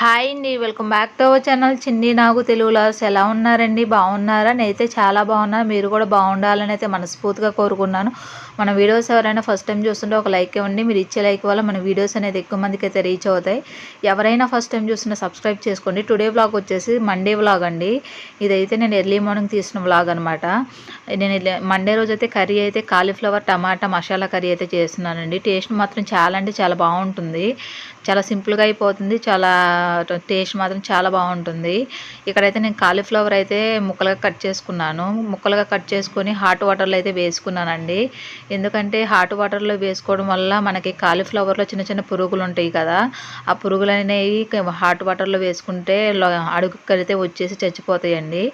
Hi అండి welcome back to our channel. చిన్ని నాకు తెలుగులాస్ ఎలా ఉన్నారండి? బాగున్నారా? నేనైతే చాలా బాగున్నా మీరు కూడా బాగుండాలని అయితే మనస్ఫూర్తిగా కోరుకున్నాను. మన వీడియోస్ ఎవరైనా ఫస్ట్ టైం చూస్తుంటే ఒక లైక్ ఇవ్వండి. మీరు ఇచ్చే లైక్ వల్ల మన వీడియోస్ అనేది ఎక్కువ మందికి అయితే రీచ్ అవుతాయి. ఎవరైనా ఫస్ట్ టైం చూస్తుంటే సబ్స్క్రైబ్ చేసుకోండి. టుడే వ్లాగ్ వచ్చేసి మండే వ్లాగ్ అండి. ఇదైతే నేను ఎర్లీ మార్నింగ్ తీసిన వ్లాగ్ అనమాట నేను మండే రోజు అయితే కర్రీ అయితే కాలీఫ్లవర్ టమాటా మసాలా కర్రీ అయితే చేస్తున్నానండి. టేస్ట్ మాత్రం చాలా అంటే చాలా బాగుంటుంది. చాలా సింపుల్గా అయిపోతుంది. చాలా టేస్ట్ మాత్రం చాలా బాగుంటుంది. ఇక్కడైతే నేను కాలీఫ్లవర్ అయితే ముక్కలుగా కట్ చేసుకున్నాను. ముక్కలుగా కట్ చేసుకొని హాట్ వాటర్లో అయితే వేసుకున్నానండి. ఎందుకంటే హాట్ వాటర్లో వేసుకోవడం వల్ల మనకి కాలీఫ్లవర్లో చిన్న చిన్న పురుగులు ఉంటాయి కదా ఆ పురుగులు అనేవి హాట్ వాటర్లో వేసుకుంటే అడుగు కడితే వచ్చేసి చచ్చిపోతాయండి.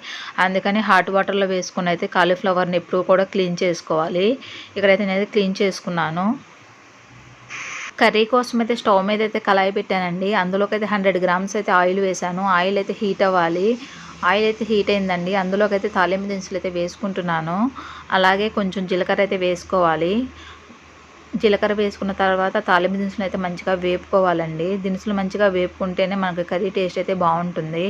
అందుకని హాట్ వాటర్లో వేసుకుని అయితే కాలీఫ్లవర్ని ఎప్పుడు కూడా క్లీన్ చేసుకోవాలి. ఇక్కడైతే నేనైతే క్లీన్ చేసుకున్నాను. కర్రీ కోసం అయితే స్టవ్ మీద అయితే కళాయి పెట్టానండి. అందులోకి అయితే హండ్రెడ్ గ్రామ్స్ అయితే ఆయిల్ వేసాను ఆయిల్ అయితే హీట్ అవ్వాలి. ఆయిల్ అయితే హీట్ అయిందండి. అందులోకి అయితే తాలింపు దినుసులు అయితే వేసుకుంటున్నాను. అలాగే కొంచెం జీలకర్ర అయితే వేసుకోవాలి. జీలకర్ర వేసుకున్న తర్వాత తాలింపు దినుసులు అయితే మంచిగా వేపుకోవాలండి. దినుసులు మంచిగా వేపుకుంటేనే మనకు కర్రీ టేస్ట్ అయితే బాగుంటుంది.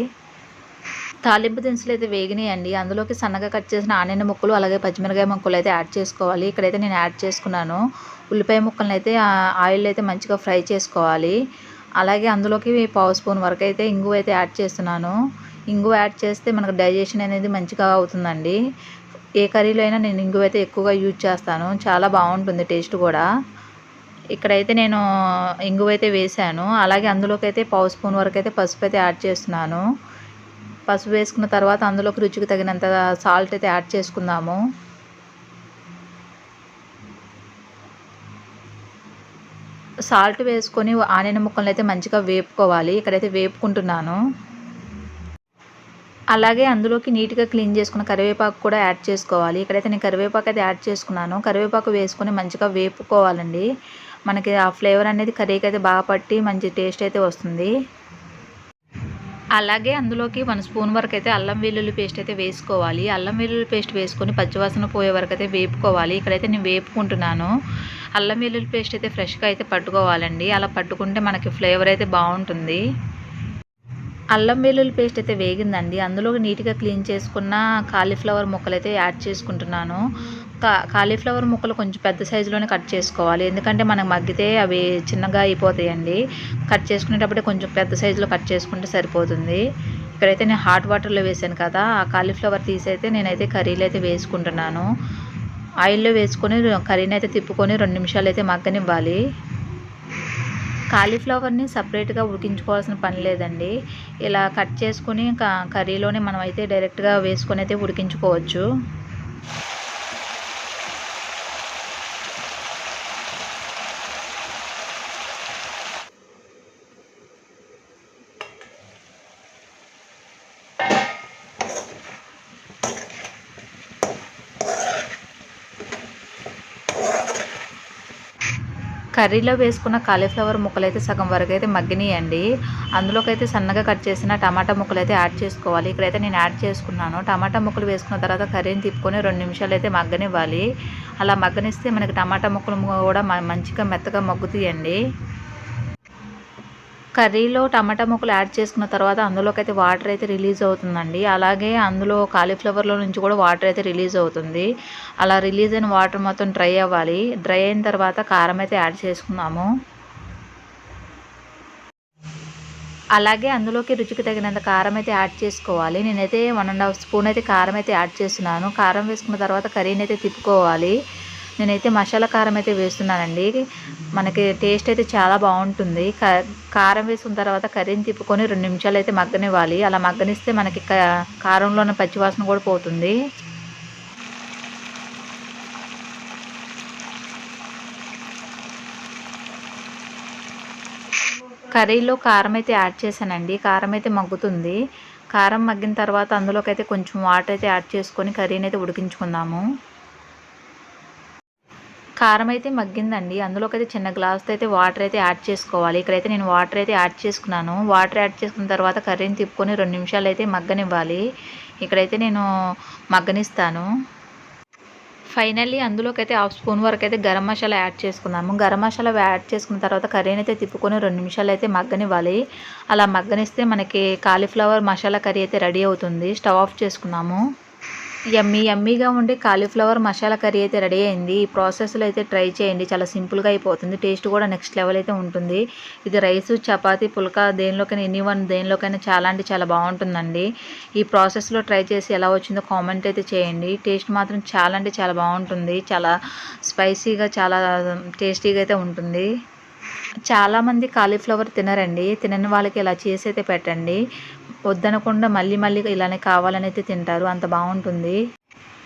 తాలింపు దినుసులు అయితే వేగినాయండి. అందులోకి సన్నగా కట్ చేసిన ఆనియన్ ముక్కలు అలాగే పచ్చిమిరకాయ ముక్కలు అయితే యాడ్ చేసుకోవాలి. ఇక్కడైతే నేను యాడ్ చేసుకున్నాను. ఉల్లిపాయ ముక్కలను అయితే ఆయిల్ అయితే మంచిగా ఫ్రై చేసుకోవాలి. అలాగే అందులోకి పావు స్పూన్ వరకు అయితే ఇంగు అయితే యాడ్ చేస్తున్నాను. ఇంగు యాడ్ చేస్తే మనకు డైజెషన్ అనేది మంచిగా అవుతుందండి. ఏ కర్రీలో అయినా నేను ఇంగు అయితే ఎక్కువగా యూజ్ చేస్తాను. చాలా బాగుంటుంది టేస్ట్ కూడా. ఇక్కడైతే నేను ఇంగువ అయితే వేసాను అలాగే అందులోకి అయితే పావు స్పూన్ వరకు అయితే పసుపు అయితే యాడ్ చేస్తున్నాను. పసుపు వేసుకున్న తర్వాత అందులోకి రుచికి తగినంత సాల్ట్ అయితే యాడ్ చేసుకుందాము. సాల్ట్ వేసుకొని ఆనియన్ ముక్కలను అయితే మంచిగా వేపుకోవాలి. ఇక్కడైతే వేపుకుంటున్నాను. అలాగే అందులోకి నీట్గా క్లీన్ చేసుకున్న కరివేపాకు కూడా యాడ్ చేసుకోవాలి. ఇక్కడైతే నేను కరివేపాకు అయితే యాడ్ చేసుకున్నాను. కరివేపాకు వేసుకొని మంచిగా వేపుకోవాలండి. మనకి ఆ ఫ్లేవర్ అనేది కర్రీకి అయితే బాగా పట్టి మంచి టేస్ట్ అయితే వస్తుంది. అలాగే అందులోకి వన్ స్పూన్ వరకు అయితే అల్లం వెల్లుల్లి పేస్ట్ అయితే వేసుకోవాలి. అల్లం వెల్లుల్లి పేస్ట్ వేసుకొని పచ్చివాసన పోయే వరకు అయితే వేపుకోవాలి. ఇక్కడైతే నేను వేపుకుంటున్నాను. అల్లం వెల్లుల్లి పేస్ట్ అయితే ఫ్రెష్గా అయితే పట్టుకోవాలండి. అలా పట్టుకుంటే మనకి ఫ్లేవర్ అయితే బాగుంటుంది. అల్లం వెల్లుల్లి పేస్ట్ అయితే వేగిందండి. అందులో నీట్గా క్లీన్ చేసుకున్న కాలీఫ్లవర్ ముక్కలు అయితే యాడ్ చేసుకుంటున్నాను. కా కాలీఫ్లవర్ ముక్కలు కొంచెం పెద్ద సైజులోనే కట్ చేసుకోవాలి. ఎందుకంటే మనకు మగ్గితే అవి చిన్నగా అయిపోతాయండి. కట్ చేసుకునేటప్పుడే కొంచెం పెద్ద సైజులో కట్ చేసుకుంటే సరిపోతుంది. ఇక్కడైతే నేను హాట్ వాటర్లో వేసాను కదా ఆ కాలీఫ్లవర్ తీసైతే నేనైతే కర్రీలో అయితే వేసుకుంటున్నాను. ఆయిల్లో వేసుకొని కర్రీని అయితే తిప్పుకొని రెండు నిమిషాలు అయితే మగ్గనివ్వాలి. కాలీఫ్లవర్ని సపరేట్గా ఉడికించుకోవాల్సిన పని లేదండి. ఇలా కట్ చేసుకుని కర్రీలోనే మనం అయితే డైరెక్ట్గా వేసుకొని అయితే ఉడికించుకోవచ్చు. కర్రీలో వేసుకున్న కాలీఫ్లవర్ ముక్కలు అయితే సగం వరకు అయితే మగ్గినాయండి. అందులోకైతే సన్నగా కట్ చేసిన టమాటా ముక్కలు అయితే యాడ్ చేసుకోవాలి. ఇక్కడైతే నేను యాడ్ చేసుకున్నాను. టమాటా ముక్కలు వేసుకున్న తర్వాత కర్రీని తిప్పుకొని రెండు నిమిషాలు అయితే మగ్గనివ్వాలి. అలా మగ్గనిస్తే మనకి టమాటా ముక్కలు కూడా మంచిగా మెత్తగా మగ్గుతాయండి. కర్రీలో టమాటా ముక్కలు యాడ్ చేసుకున్న తర్వాత అందులోకి అయితే వాటర్ అయితే రిలీజ్ అవుతుందండి. అలాగే అందులో కాలీఫ్లవర్లో నుంచి కూడా వాటర్ అయితే రిలీజ్ అవుతుంది. అలా రిలీజ్ అయిన వాటర్ మొత్తం డ్రై అవ్వాలి. డ్రై అయిన తర్వాత కారం అయితే యాడ్ చేసుకున్నాము అలాగే అందులోకి రుచికి తగినంత కారం అయితే యాడ్ చేసుకోవాలి. నేనైతే వన్ అండ్ హాఫ్ స్పూన్ అయితే కారం అయితే యాడ్ చేస్తున్నాను. కారం వేసుకున్న తర్వాత కర్రీని అయితే తిప్పుకోవాలి. నేనైతే మసాలా కారం అయితే వేస్తున్నానండి. మనకి టేస్ట్ అయితే చాలా బాగుంటుంది. కారం వేసుకున్న తర్వాత కర్రీని తిప్పుకొని రెండు నిమిషాలు అయితే మగ్గనివ్వాలి. అలా మగ్గనిస్తే మనకి కారంలో ఉన్న పచ్చివాసన కూడా పోతుంది. కర్రీలో కారం అయితే యాడ్ చేశానండి. కారం అయితే మగ్గుతుంది. కారం మగ్గిన తర్వాత అందులోకి అయితే కొంచెం వాటర్ అయితే యాడ్ చేసుకొని కర్రీని అయితే ఉడికించుకుందాము. కారం అయితే మగ్గిందండి. అందులోకి అయితే చిన్న గ్లాస్తో అయితే వాటర్ అయితే యాడ్ చేసుకోవాలి. ఇక్కడైతే నేను వాటర్ అయితే యాడ్ చేసుకున్నాను. వాటర్ యాడ్ చేసుకున్న తర్వాత కర్రీని తిప్పుకొని రెండు నిమిషాలు అయితే మగ్గనివ్వాలి. ఇక్కడైతే నేను మగ్గనిస్తాను. ఫైనల్లీ అందులోకి అయితే హాఫ్ స్పూన్ వరకు అయితే గరం మసాలా యాడ్ చేసుకున్నాము. గరం మసాలా యాడ్ చేసుకున్న తర్వాత కర్రీని అయితే తిప్పుకొని రెండు నిమిషాలు అయితే మగ్గనివ్వాలి. అలా మగ్గనిస్తే మనకి కాలీఫ్లవర్ మసాలా కర్రీ అయితే రెడీ అవుతుంది. స్టవ్ ఆఫ్ చేసుకున్నాము. యమ్మీ యమ్మీగా ఉండే కాలీఫ్లవర్ మసాలా కర్రీ అయితే రెడీ అయింది. ఈ ప్రాసెస్లో అయితే ట్రై చేయండి. చాలా సింపుల్గా అయిపోతుంది. టేస్ట్ కూడా నెక్స్ట్ లెవెల్ అయితే ఉంటుంది. ఇది రైస్ చపాతీ పుల్కా దేనిలోకైనా ఎనీ వన్ దేనిలోకైనా చాలా అంటే చాలా బాగుంటుందండి. ఈ ప్రాసెస్లో ట్రై చేసి ఎలా వచ్చిందో కామెంట్ అయితే చేయండి. టేస్ట్ మాత్రం చాలా అంటే చాలా బాగుంటుంది. చాలా స్పైసీగా చాలా టేస్టీగా అయితే ఉంటుంది. చాలామంది కాలీఫ్లవర్ తినరండి. తినని వాళ్ళకి ఇలా చేసి అయితే పెట్టండి. వద్దనకుండా మళ్ళీ మళ్ళీ ఇలానే కావాలని అయితే తింటారు. అంత బాగుంటుంది.